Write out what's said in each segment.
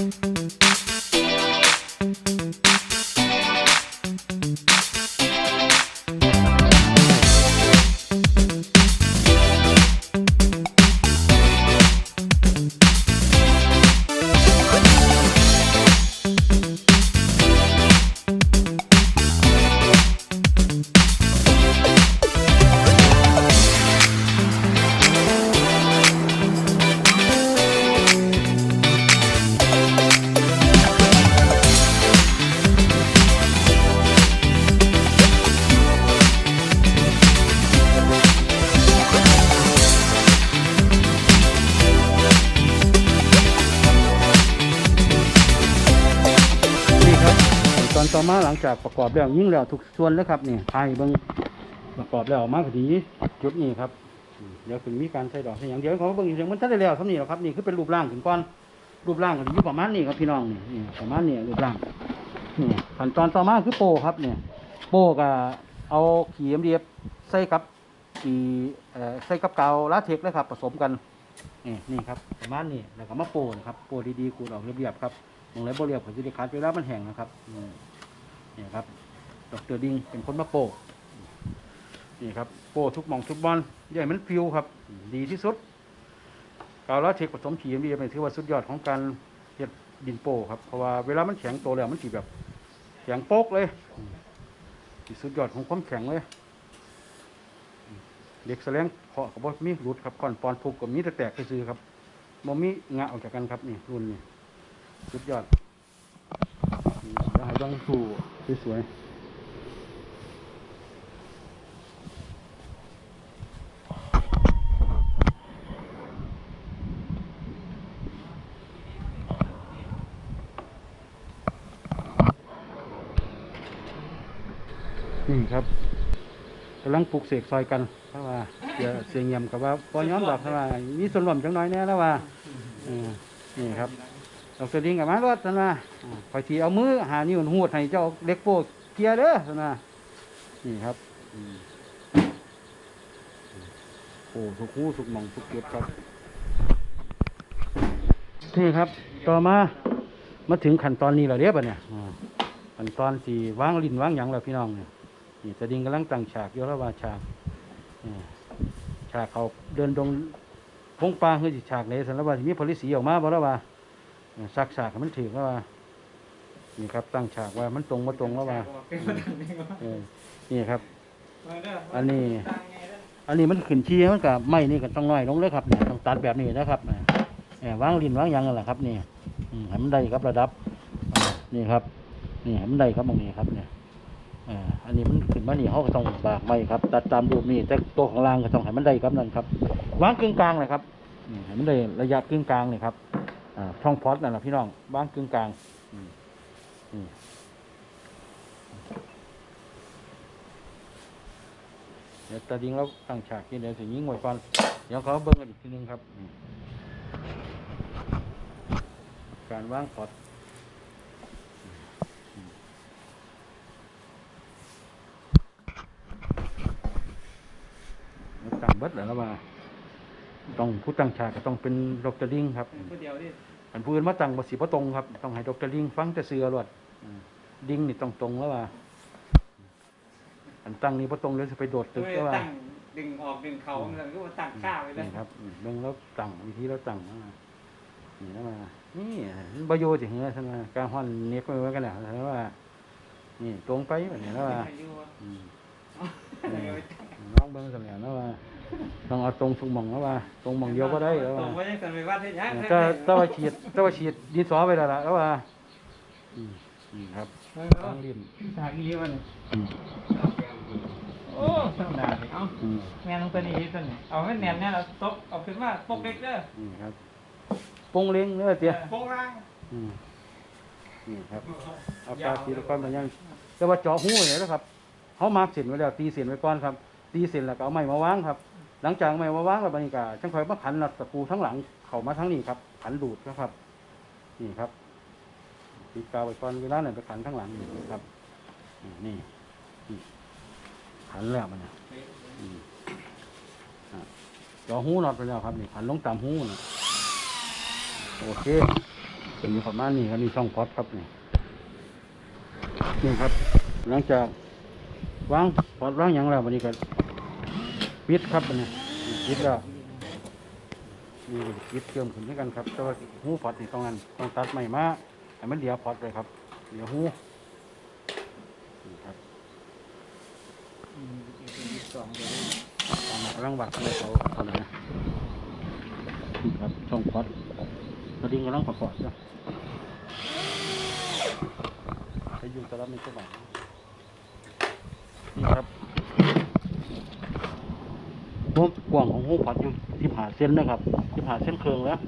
นี่ ต่อมาหลังจากประกอบแล้วยิ่งแล้วทุกส่วนแล้วครับนี่ไทยเบิ่งประกอบแล้วมากดีจุดนี้ครับเดี๋ยวถึงมีการใส่ดอกใส่หยังเดียวเขาเบิ่งอีกเสียงมันทันได้แล้วเท่านี้แหละครับนี่คือเป็นรูปร่างถึงก่อนรูปร่างก็อยู่ประมาณนี้ครับพี่น้องนี่ประมาณนี้รูปร่างนี่ขั้นตอนต่อมาคือโปครับเนี่ยโปก็เอาขีมเดียบใส่กับขีใส่กับกาวลาเทกเลยครับ ผสมกันนี่นี่ครับประมาณนี้แล้วก็มาโปนะครับโปดีๆขูดออกเรียบๆครับมองไรบ่เรียบก็จะได้คัดเวลามันแห้งนะครับอืม นี่ครับดอกเตอร์ดิงเป็นคนมาโปะนี่ครับโปะทุกมองทุกบอลใหญ่มันฟิวครับ ดีที่สุดกาวลาเทกผสมขีมดีเป็นถือว่าสุดยอดของการเฮ็ดดินโปะครับเพราะว่าเวลามันแข็งโตแล้วมันสีแบบแข็งโป๊กเลยอืมสิสุดยอดของความแข็งเลย เด็กแสลงเคาะกับว่ามีหลุดครับก่อนปอนทุกกับมีแต่แตกซื่อครับบ่มีงะออกจากกันครับนี่รุ่นนี้สุดยอดแล้วให้ต้องถู สวยนี่ครับกำลังปลูกเสกซอยกันเพราะว่าเดี๋ยวเสียงเงียมกับว่าปอย้อมดอกเพราะว่ามีส่วนร่วมจังน้อยแน่แล้วว่านี่ครับ ดอกสดิ้งกับมารถสันว่าคอยทีเอามือหานิ้วหูดให้เจ้าเล็กโป้เกียร์เด้อสันว่านี่ครับอืมโอ้ทุกคู่ทุกหมองทุกจุดครับ นี่ครับ ต่อมามาถึงขั้นตอนนี้แล้วเรียบอะเนี่ยอ่าขั้นตอนสี่วางลิ้นวางหยังแล้วพี่น้องเนี่ยนี่สดิ้งกำลังตั้งฉากอยู่แล้วว่าฉากนี่ฉากเขาเดินดงพงปลาคือสิฉากไหนสันแล้วว่าสิมีผลิตสีออกมาบ่แล้วว่า ซักฉากให้มันถือแล้วว่านี่ครับ ตั้งฉากว่ามันตรงมาตรงแล้วว่าเออนี่ครับ อันนี้ อันนี้มันขึ้นชี้มันกับไม้นี่ก็ต้องน้อยลงเลยครับเนี่ยต้องตัดแบบนี้นะครับเนี่ยเนี่ยวางลิ้นวางหยังนั่นแหละครับนี่อืมให้มันได้ครับระดับอ่านี่ครับ นี่ให้มันได้ครับตรงนี้ครับเนี่ยอ่าอันนี้มันขึ้นมานี่เขาก็ต้องบากไม้ครับ ตัดตามรูปนี่แต่ตัวของล่างก็ต้องให้มันได้ครับนั่นครับวางกึ่งกลางเลยครับนี่ให้มันได้ระยะกึ่งกลางนี่ครับอ่า ช่องพอดนั่นแหละพี่น้องวางกึ่งกลางเดี๋ยวตาดิงเราตั้งฉากที่เดี๋ยวสิยิงไว้ก่อนเดี๋ยวเขาเบิ้งกันอีกทีนึงครับ การว่างพอดตั้งเบิดแล้วว่าต้องผู้ตั้งฉากก็ต้องเป็นดรดิ้งครับผู้เดียวดิ อันปืนมาตั้งบ่สิบ่ตรงครับ ต้องให้ดรลิงฟังแต่เสือรวดอืมดิ้งนี่ต้องตรงแล้วว่า อันตั้งนี่บ่ตรงเลยสิไปโดดตึกไม่ก็ว่าตั้งดึงออกดึงเขาเหมือนก็ว่าตั้งข้าวไปเลยนี่ครับอืมเบิ่งแล้วตั้งวิธีแล้วตั้งมานี่นะมานี่มันบ่อยู่สิเหือซั่นว่าการฮ้อนเน็กไว้ไว้กันแล้วซั่นว่า นี่ตรงไปแบบนี้แล้วว่าอายุวะอืมเอาน้องเบิ่งซั่นแล้วนะว่า ต้องเอาตรงทุกหม่องแล้วว่า ตรงหม่องเดียวก็ได้แล้วตรว่างไว้ยังสันไปวัดให้ยังถ้าถ้าว่าฉีดถ้าว่าฉีดดินสอไปแล้วล่ะแล้วว่าอืมนี่ครับต้องลิ้นฉากนี้มันอืมโอ้ธรรมดาเลยเอาอืมแม่นตัวนี้ตัวนี้เอาให้แน่นเนี่ยเราตบเอาขึ้นมาตบเล็กเด้อนี่ครับปงเล้งเนื้อเตี้ยโป้งล่างอืมนี่ครับเอาปลาตีละก้อนมายังแต่ว่าเจาะหูเนี่ยนะครับเขามาร์กเส้นไว้แล้ว ตีเส้นไว้ก่อนครับ ตีเส้นแล้วก็เอาไม้มาวางครับ หลังจากเอาไม้มาว่างแล้วบรรยากาศจังคอยมาขันนัดตะปูทั้งหลัง เข้ามาทั้งนี้ครับ ขันดูดนะครับ นี่ครับตีกาวไว้ก่อนเวลาเนี่ยไปขันทั้งหลังนี่ครับนี่นี่นี่ขันแล้วมันเนี่ยอืมอะจาะหูนอตไปแล้วครับนี่ขันลงตามหูนะโอเคเป็นประมาณนี้ครับนี่ช่องพอดครับนี่นี่ครับ หลังจากวางพอดวางอย่างแล้ววันนี้ก็ ปิดครับอันนี้ปิดแล้วนี่ปิดเครื่องขึ้นด้วยกันครับ แต่ว่าหูพอดนี่ต้องนั้นต้องตัดใหม่มาให้มันเดียวพอดเลยครับเดียวหูนี่ครับอืมอีกสองเดือนตามมากำลังวัดเลยเขาเท่าไหร่นะนี่ครับช่องพอดกระดิ่งกำลังประกอบนะไปอยู่ตลับในตัวบ้านนี่ครับ ความกว้างของหูพอดอยู่ที่ผ่าเส้นนะครับที่ผ่าเส้นครึ่งแล้ว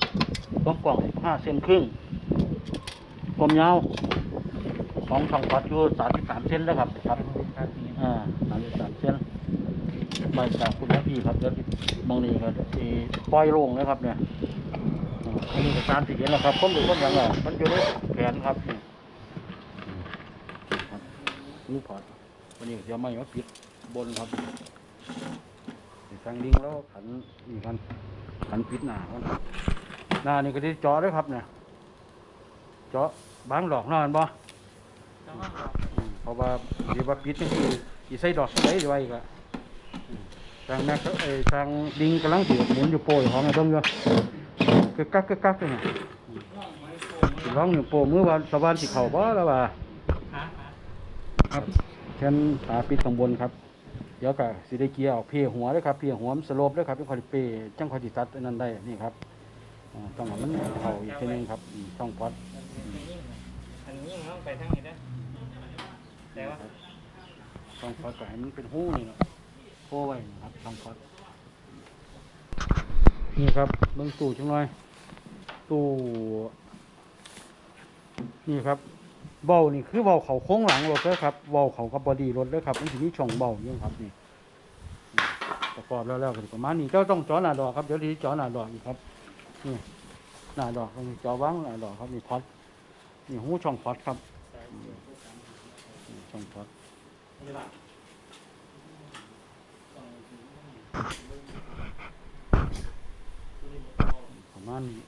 ความกว้างห้าเส้นครึ่งความยาวของช่องพอดอยู่สามสิบสามเส้นแล้วครับครับครับนี่อ่าสามสิบสามเส้นใบจากคุณแม่พี่ครับเดี๋ยวมองนี่ครับที่ปล่อยโล่งเลยครับเนี่ยอ่าอันนี้ก็การสิเห็นแล้วครับผมดูคนอย่างไรมันอยู่ในแขนครับนี่อืมครับนี่พอดวันนี้เดี๋ยวไม่มาปิดบนครับนี่ ทางลิงแล้วขันนี่กันขันปิดหน้ากันหน้านี่ก็ที่เจาะด้วยครับเนี่ยเจาะบางดอกนอนบ่ต้องห้องบอกอืมเพราะว่าเดี๋ยวว่าปิดนี่คืออีใส่ดอกใส่ไว้อีก็ทางแม่ก็เอ้ทางดิงกำลังถือหมุนอยู่โปรยของไอ้เบิ่งอยู่คือกักคือกักเลยเนี่ยองไม้โป่งร้องอยู่โปรมือว่าสวรรค์สิเข้าบ่แล้วว่าครับแค่นตาปิดข้างบนครับ ดี๋ยวก็สิได้เกียร์ออกเพียหัวเด้อครับเพียหัวมันสโลปเด้อครับเป็นคอดิเปจังคอดิตัดอันนั้นได้นี่ครับอ่าต้องให้มันเข้าอีกทีหนึงครับอืมช่องพอดอันนี้ยิ่งต้องไปทางนี้นะแต่ว่าช่องพอดก็ให้มันเป็นหูนี่เนาะโป้ไว้นะครับช่องพอดนี่ครับเบิ้งตู้จังหน่อยตู้นี่ครับ เบานี่คือเบาเขาโค้งหลังรถด้อครับเบาเขากับบอดี้รถด้อครับมันจะมีช่องเบาอยู่ครับนี่ประกอบแล้วแล้วก็ประมาณนี้เจ้าต้องจอหน้าดอกครับเดี๋ยวทีจอหน้าดอกอีกครับนี่หน้าดอกตรงจอว่างหน้าดอกครับนี่พอดนี่หูช่องพอดครับช่องพอดประมาณนี้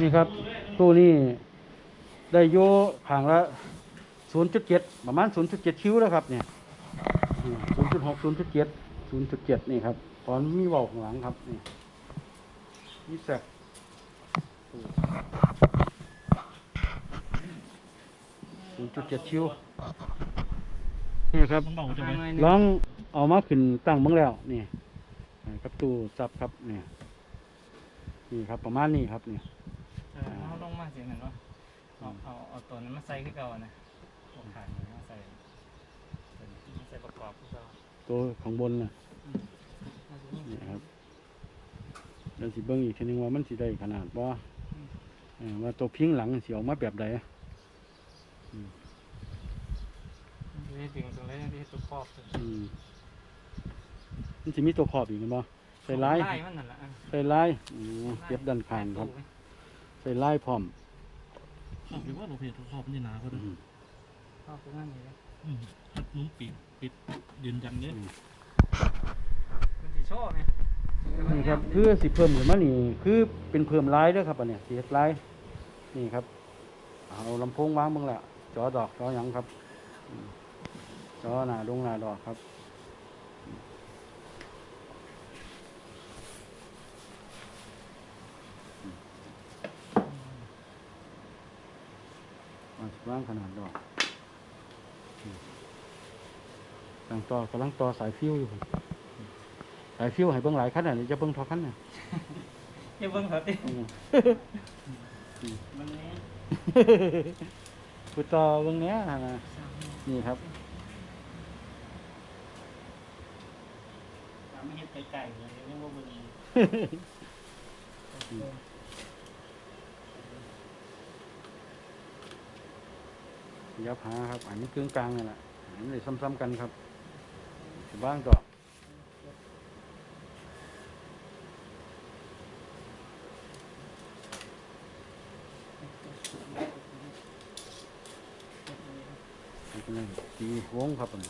นี่ครับตู้นี้ได้โยขางละศูนย์จุดเจ็ดประมาณศูนย์จุดเจ็ดคิ้วแล้วครับเนี่ยศูนย์จุดหกศูนย์จุดเจ็ดศูนย์จุดเจ็ดนี่ครับตอนมีเบาข้างหลังครับนี่นี่แสกศูนย์จุดเจ็ดคิ้วนี่ครับมันบอกจะไปลองเอามาขึ้นตั้งเบ้างแล้วนี่ครับตู้ซับครับนี่นี่ครับประมาณนี้ครับนี่เออเขาล งมาเสียงหนึ่งว่าเอาเอาเอาตัวนั้นมาใส่ขึ้นเก่านะเอาขานมาใส่มาใส่ประกอบขึ้นเก่าตัวข้างบนน่ะเอาตัวนี้นี่ครับเดี๋ยวสิเบิ้งอีกทีนึงว่ามันสิได้ขนาดบ่เออว่าตัวพิงหลังสิออกมาแบบใดดูให้ดึงตรงนี้ที่ตัวครอบตัวอืมมันสิมีตัวขอบอีกแม่นบ่ใส่ลายไล่มันนั่นแหละอะใส่ลายอืมเก็บด้านข้างครับ ใส่ลายพร้อม ชอบคิดว่าเราเพจทดสอบนี่หนาเขาอืด้วยมครอบตรงนั้นนี่เลยอืมนุ่มปิดปิดยืนยันเนี่ยมันสีโชว์ไหมนี่ครับคือสิเพิ่มขึ้นมานี่คือเป็นเพิ่มลายเด้อครับอันเนี้ยสิเฮ็ดลายนี่ครับเอาลำโพงวางเบิ่งละจอดอกจอหยังครับอืมจอหน้าดงหน้าดอกครับ ว่างขนาดดอกอืมตั้งต่อกำลังต่อสายฟิวอยู่ผมสายฟิวให้เบิ่งหลายขั้นอะนี่จะเบิ่งเทอขั้นน่ะอย่าเบิ่งเขาติอืมมันนี้กูต่อเบิ่งเนี้ยนะนี่ครับไม่เห็นไก่ๆเลยเรียกว่าบุ ขยับหาครับ อันนี้กึ่งกลางนี่แหละอันนี้ซ้ำๆกันครับบ้างต่อตีวงครับผม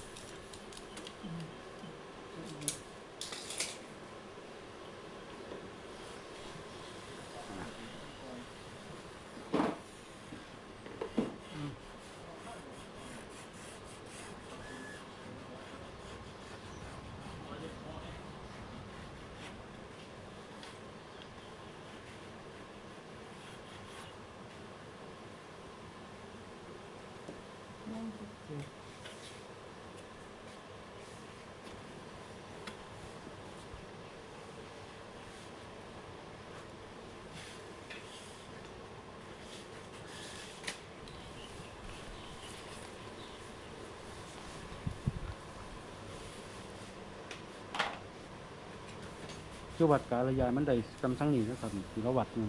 คือวัดกาลยายมันได้กำสังนี้นะครับที่เราวัดนี่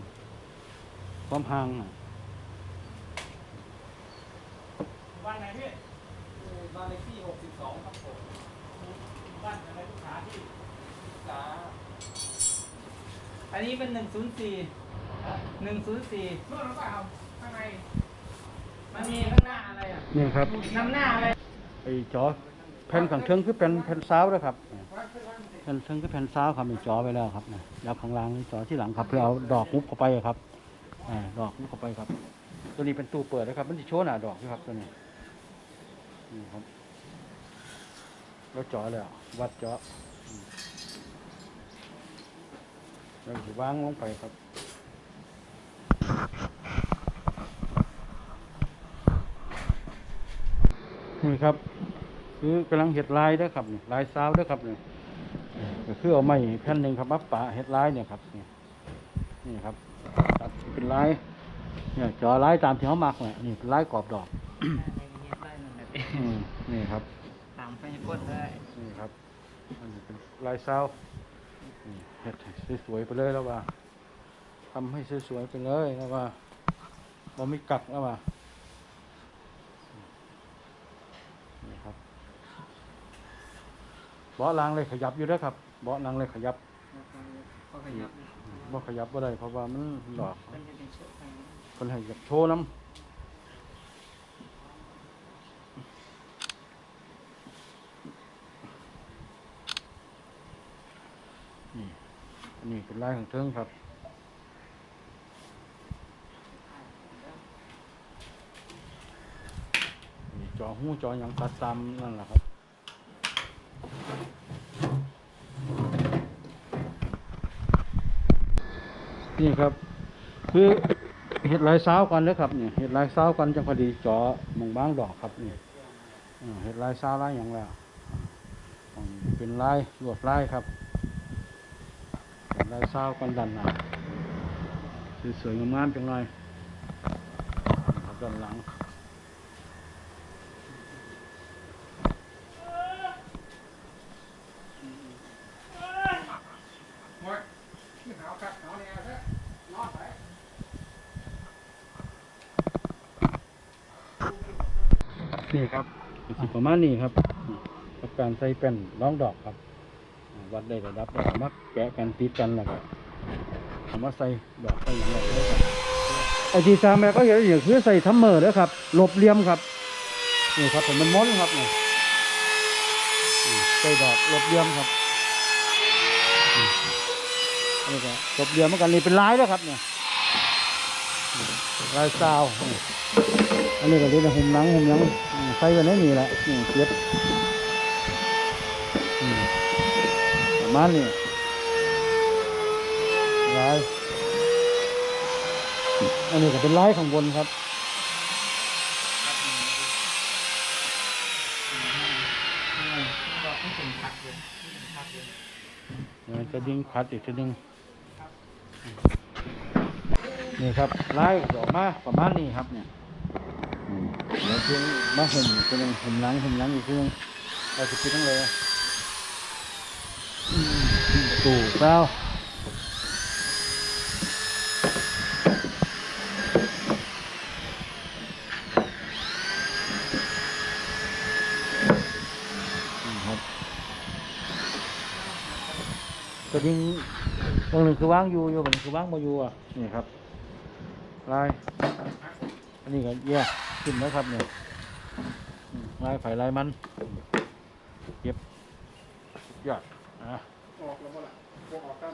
ความห่างน่ะบ้านไหนพี่บ้านเลขที่62ครับผมบ้านอะไรลูกค้าที่จ้าอันนี้เป็นหนึ่งศูนย์สี่หนึ่งศูนย์สี่เมื่อหรือเปล่าครับข้างในมันมีข้างหน้าอะไรอะนี่ครับนำหน้าอะไรไอ้จอแผ่นข้างเทิงคือเป็นแผ่นซาวนะครับแผ่นเทิงคือแผ่นซ้าครับมีจอไว้แล้วครับนะแล้วข้างล่างนี่จอที่หลังครับเพื่อเอาดอกมุบเข้าไปครับอ่าดอกมุบเข้าไปครับ ตัวนี้เป็นตู้เปิดนะครับมันจะโชว์หน้าดอกด้วยครับตัวนี้นี่ครับแล้วจอแล้ววัดจออืมแล้วสิวางลงไปครับนี่ครับคือกำลังเห็ดลายด้วยครับลายซาวด้วยครับเนี่ย ก็คือเอาไม้แผ่นหนึ่งครับมาปะเห็ดลายเนี่ยครับนี่นี่ครับตัดเป็นลายเนี่ยจอลายตามที่เขามักเนี่ยนี่เป็นลายกรอบดอกอืมนี่ครับตามไปกดได้นี่ครับอันนี้เป็นลายซาวนี่เห็ดให้สวยๆไปเลยแล้วว่าทำให้สวยๆไปเลยแล้วว่าบ่มีกักแล้วว่านี่ครับ เบาะรางเลยขยับอยู่เด้วยครับเบาะรางเลยขยับก็ขยับบ่ขยับบ่ได้เพราะว่ามันดอกเป็นจะเป็นเชือกไปคนให้อยากโชว์น้ำนี่อันนี้เป็นลายของเทิงครับนี่จอหูจอหยังตัดตามนั่นแหละครับ นี่ครับ คือเห็ดลายซ้าก่อนเลยครับเนี่ยเห็ดลายซ้าก่อนจังพอดีจอมองบางดอกครับนี่เห็ดลายซ้าลายอย่างแล้วเป็นลายลวดลายครับเห็ดลายซ้าก่อนดันหนาสวยๆงามๆจังเลยครับด้านหลัง หมดที่หาวครับหาวแนวซะนอนไป นี่ครับสิประมาณนี้ครับกับการใส่แป้นร้องดอกครับวัดได้ระดับแล้วมักแกะกันติดกันแล้วก็เอามาใส่ดอกใส่อย่างไรเลยครับไอที่สามแม่ก็เห็นอย่างคือใส่ทัมเมอร์นะครับหลบเลี่ยมครับนี่ครับผมมันม้อนครับนี่ใส่ดอกหลบเลี่ยมครับอืมอันนี้ก็หลบเลี่ยมเหมือนกันนี่เป็นลายแล้วครับเนี่ยลายซาวนี่อันนี้ก็เรียกว่าหุ่มหลังหุ่มหลัง อืมใส่กันได้นี่แหละนี่เก็บอืมประมาณนี้ลายอันนี้ก็เป็นลายข้างบนครับบอกที่เป็นพักเลยที่เป็นพักเลยเดี๋ยวจะดึงคัดอีกทีหนึงนี่ครับลายออกมาประมาณนี้ครับเนี่ยอืม เดี๋ยวเพียงมาห่มทีหนึงห่มหลังห่มหลังอีกทีหนึงเราจะปิดทั้งเลยอืมตู่เปล่าอืมครับตัวนี้ตรงหนึ่งคือว่างอยู่อยู่บนงคือว่างมาอยู่อะนี่ครับลายอันนี้ก็แยก ขึ้นแล้วครับเนี่ยลายไผ่ลายมันเก็บยอดอะออกแล้วบ่ล่ะพวกออกตาม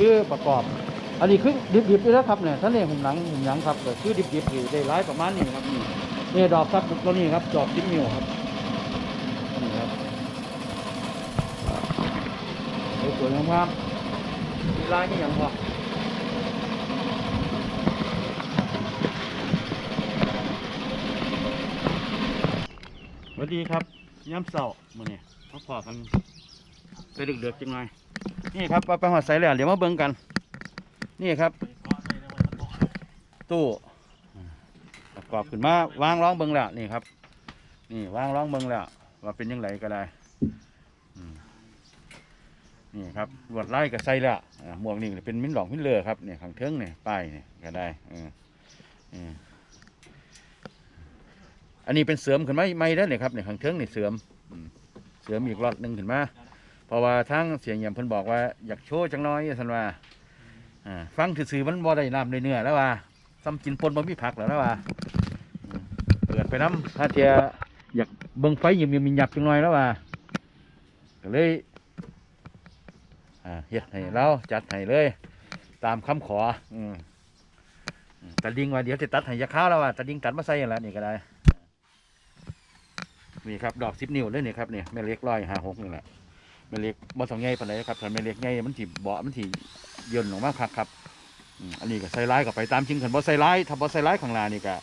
คือประกอบ อันนี้คือดิบๆด้วยนะครับเนี่ยท่านเนี่ยหุ่มหลังหุ่มหลังครับก็คือดิบๆอยู่ได้ร้ายประมาณนี้ครับนี่นี่ดอกครับตัวนี้ครับดอกชิ้นมิวครับนี่ครับสวยๆงามๆมีลายนี่อย่างพอสวัสดีครับย้ำเสาร์มื้อนี้มาพอกันไปดึกๆจังหน่อย นี่ครับไปหอดใส่แล้วเดี๋ยวมาเบิ่งกัน นี่ครับ ตู้ประกอบขึ้นมาวางร้องเบิ่งแล้วนี่ครับ นี่วางร้องเบิ่งแล้วว่าเป็นยังไงก็ได้นี่ครับลวดลายก็ใส่แล้วอ่าหมวกนี่เป็นมิ้นหลองมิ้นเลอครับเนี่ยข้างเทิงเนี่ยป้ายเนี่ยก็ได้อันนี้เป็นเสริมขึ้นมาไม่ได้เนี่ยครับเนี่ยข้างเทิงเนี่ยเสริมอืมเสริมอีกรอดหนึ่งขึ้นมา เพราะว่าทั้งเสียงอย่างเพิ่นบอกว่าอยากโชว์จังน้อยสันว่าอ่าฟังซื่อๆมันบ่ได้น้ำได้เนื้อแล้วว่าซ้ำกินปนบ่มีผักแล้วแล้วว่าเปิดไปน้ำถ้าเทียอยากเบิ่งไฟยิมยิมยับจังน้อยแล้วว่าก็เลยอ่าเฮ็ดให้เราจัดให้เลย ตามคำขออืมตะดิงว่าเดี๋ยวจะตัดให้ยาข้าวแล้วว่าตะดิงตัดมาใส่แล้วนี่ก็ได้นี่ครับดอกสิบนิ้วเลยนี่ครับเนี่ยแม่เล็กร้อยห้าหกนี่แหละ แม่เล็กบ่ต้องใหญ่ปานใดครับถ้าแม่เล็กใหญ่มันสิเบาะมันสิย่นออกมาคักครับอืมอันนี้ก็ใส่ร้ายกับไปตามจริงขันบ่ใส่ร้ายถ้าบ่ใส่ร้ายข้างหน้านี่ก็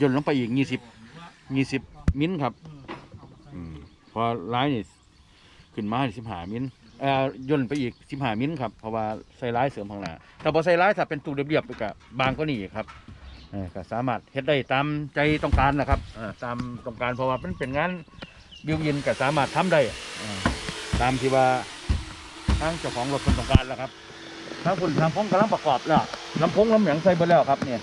ย่นลงไปอีกยี่สิบยี่สิบมิลครับอืมพอร้ายนี่ขึ้นมาสิบห้ามิลเอ่อย่นไปอีกสิบห้ามิลครับเพราะว่าใส่ร้ายเสริมข้างหน้าถ้าบ่ใส่ร้ายถ้าเป็นตู้เรียบๆก็บางก็นี่ครับเออก็สามารถเฮ็ดได้ตามใจต้องการนะครับเออตามต้องการเพราะว่ามันเป็นงานบิวยินก็สามารถทำได้เออ ตามที่ว่าทางเจ้าของรถคนต้องการแล้วครับทางคนทางพงกำลังประกอบแล้วลำพงลำเหลียงใส่ไปแล้วครับเนี่ย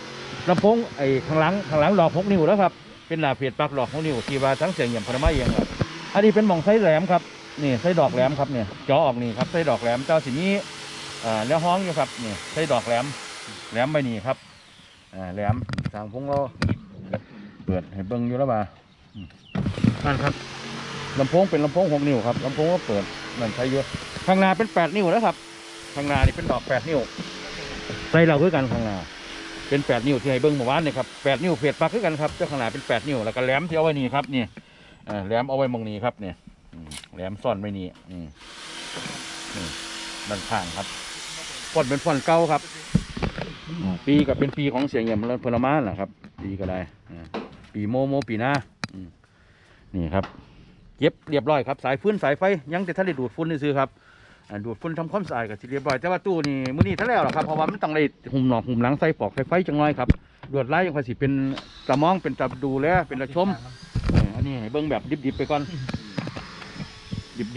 ลำพงไอ้ข้างหลังข้างหลังหลอกหกนิ้วแล้วครับเป็นหน้าเพจปลักหลอกหกนิ้วที่ว่าทั้งเสียงอย่างพนมาเองครับอันนี้เป็นหม่องไส้แหลมครับนี่ไส้ดอกแหลมครับเนี่ยจอออกนี่ครับไส้ดอกแหลมเจ้าสินี้อ่าแล้วห้องอยู่ครับนี่ไส้ดอกแหลมแหลมไปนี่ครับอ่าแหลมทางพงเราเปิดให้เบิ้งอยู่แล้วบ่าอืมนั่นครับ ลำโพงเป็นลำโพงหกนิ้วครับลำโพงก็เปิดนั่นใช้เยอะข้างหน้าเป็นแปดนิ้วแล้วครับข้างหน้านี่เป็นดอกแปดนิ้วใส่เราคือกันข้างหน้าเป็นแปดนิ้วที่ให้เบิ้งเมื่อวานนี่ครับแปดนิ้วเฟียดปลักคือกันครับเจ้าข้างหน้าเป็นแปดนิ้วแล้วก็แหลมที่เอาไว้นี่ครับนี่แหลมเอาไว้มองนี้ครับเนี่ยแหลมซ่อนไว้นี่อืมนี่ด้านข้างครับฟอนเป็นฟอนเก่าครับปีกับเป็นปีของเสียงเงียมพลม้แหละครับปีก็ได้ปีโมโมปีหน้านี่ครับ เก็บเรียบร้อยครับสายฟื้นสายไฟยังแต่ท่านได้ดูดฝุ่นซื้อครับดูดฝุ่นทำความสะอาดกับสิเรียบร้อยแต่ว่าตู้นี่มื้อนี้ท่านแล้วหรอกครับเพราะว่ามันต้องได้หุ่มหนอกหุ่มหลังใส่ปลอกไฟไฟจังน้อยครับลวดไลายยังพอสิเป็นตะมองเป็นตะดูแลเป็นตะชมอันนี้เบิ่งแบบดิบๆไปก่อน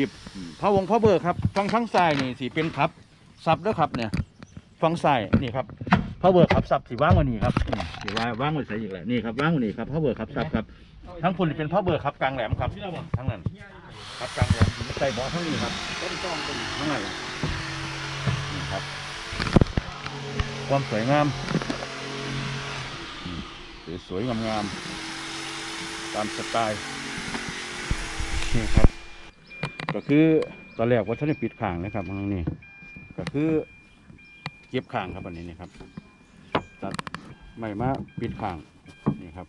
ดิบๆพระวงพระเบิกครับฟังทั้งซ้ายนี่สิเป็นครับซับด้อครับเนี่ยฟังซ้ายนี่ครับ พระเบิกครับซับสิว่างไว้นี่ครับอืมสิว่างไว้ใส่อีกแล้วนี่ครับว่างไว้นี่ครับพระเบิกครับซับครับทั้งฝุ่นเป็นพระเบิกครับกลางแหลมครับทั้งนั้นครับกลางแหลมใส่เบาะทั้งนี้ครับต้นต้องเป็นทั้งนั้นแหละนี่ครับ ความสวยงามอืมสวยๆงามๆตามสไตล์นี่ครับ ก็คือตอนแรกว่าท่านได้ปิดข้างนะครับตรงนี้ก็คือเก็บข้างครับอันนี้นี่ครับ ตัดไม่มาปิดข้างนี่ครับ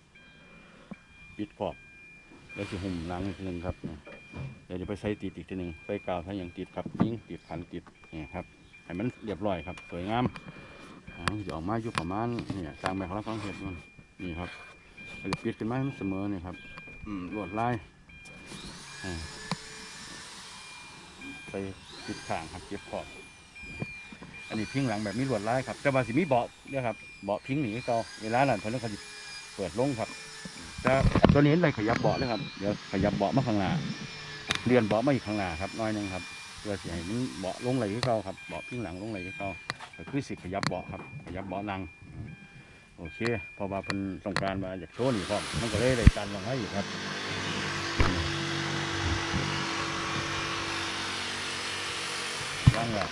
ปิดขอบแล้วสิหุ่มล้างอีกทีหนึงครับเดี๋ยวจะไปใส่ติดอีกทีหนึ่งใส่กาวถ้ายังติดครับยิ่งติดขันติดนี่ครับให้มันเรียบร้อยครับ สวยงามอ่าจะออกมาอยู่ประมาณนี่สร้างแบบของเราต้องเห็ดมันนี่ครับจะปิดขึ้นมาให้มันเสมอนี่ครับอืมลวดลายอ่ใส่ปิดข้างครับเก็บขอบ อันนี้พิงหลังแบบมีลวดลายครับ แต่ว่าสิมีเบาะเนี่ยครับ เบาะพิงหนีก็เวลานั้นเพิ่นเขาสิเปิดลงครับแต่ตัวนี้เลยขยับเบาะเลยครับเดี๋ยวขยับเบาะมาข้างหน้าเลื่อนเบาะมาอีกข้างหน้าครับน้อยนึงครับเพื่อสิให้มันเบาะลงไหลที่เขาครับเบาะพิงหลังลงไหลที่เขาก็คือสิขยับเบาะครับ ขยับเบาะนั่งโอเคพอมาเป็นสงการมาอยากโชว์นี่พร้อมมันก็เลยได้การลงให้อยู่ครับว่างแล้ว